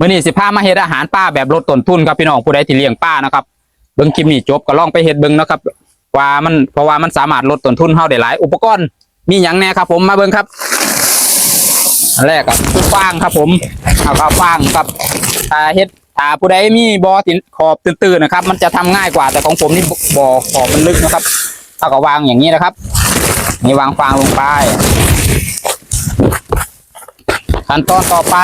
มื่อนี้สิพามาเฮ็ดอาหารป้าแบบลดต้นทุนครับพี่น้องผู้ใดที่เลี้ยงป้านะครับเบิ่งคลิปนี้จบก็ลองไปเฮ็ดเบิ่งนะครับว่ามันเพราะว่ามันสามารถลดต้นทุนเฮาได้หลาย อุปกรณ์มีหยังแน่ครับ ผมมาเบิ่งครับอันแรกก็คือฟางครับ ผมเอาก็ฟางครับถ้าเฮ็ดถ้าผู้ใดมีบ่อตินขอบตื้นๆนะครับ มันจะทำง่ายกว่าแต่ของผมนี่บ่อขอบมันลึกนะครับเอาก็วางอย่างนี้นะครับนี่วางฟางลงไปขั้นตอนต่อไป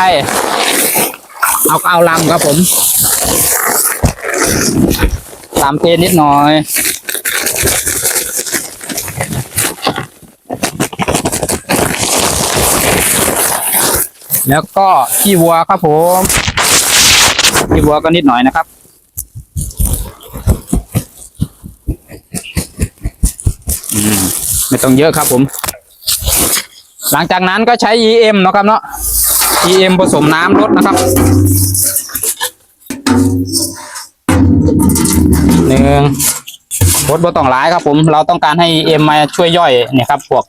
เอาเอาลำครับผมลำเทนิดหน่อยแล้วก็ขี้วัวครับผมขี้วัวก็นิดหน่อยนะครับอืมไม่ต้องเยอะครับผม หลังจากนั้นก็ใช้ EM เนาะครับเนาะ EM ผสมน้ำลดนะครับหนึ่งลดบ่ต้องหลายครับ ผม เราต้องการให้ EM มาช่วยย่อยเนี่ยครับ พวก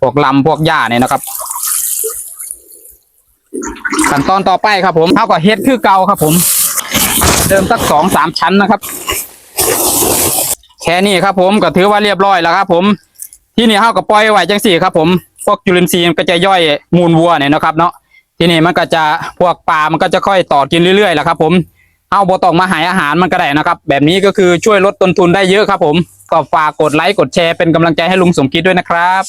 พวกลำพวกหญ้าเนี่ยนะครับขั้นตอนต่อไปครับ ผมเท่ากับเฮ็ดคือเก่าครับ ผม เดิมสักสองสามชั้นนะครับ แค่นี้ครับ ผมก็ถือว่าเรียบร้อยแล้วครับ ผมที่นี่เฮาก็ปล่อยไว้จังสี่ครับ ผม พวกจุลินทรีย์มันก็จะย่อยมูลวัวเนี่ยนะครับเนาะที่นี่มันก็จะพวกปลามันก็จะค่อยต่อกินเรื่อยๆแหละครับ ผมเอาบ่ต้องมาหายอาหารมันก็ได้นะครับ แบบนี้ก็คือช่วยลดต้นทุนได้เยอะครับ ผมก็ฝากกดไลค์กดแชร์เป็นกำลังใจให้ลุงสมคิดด้วยนะครับ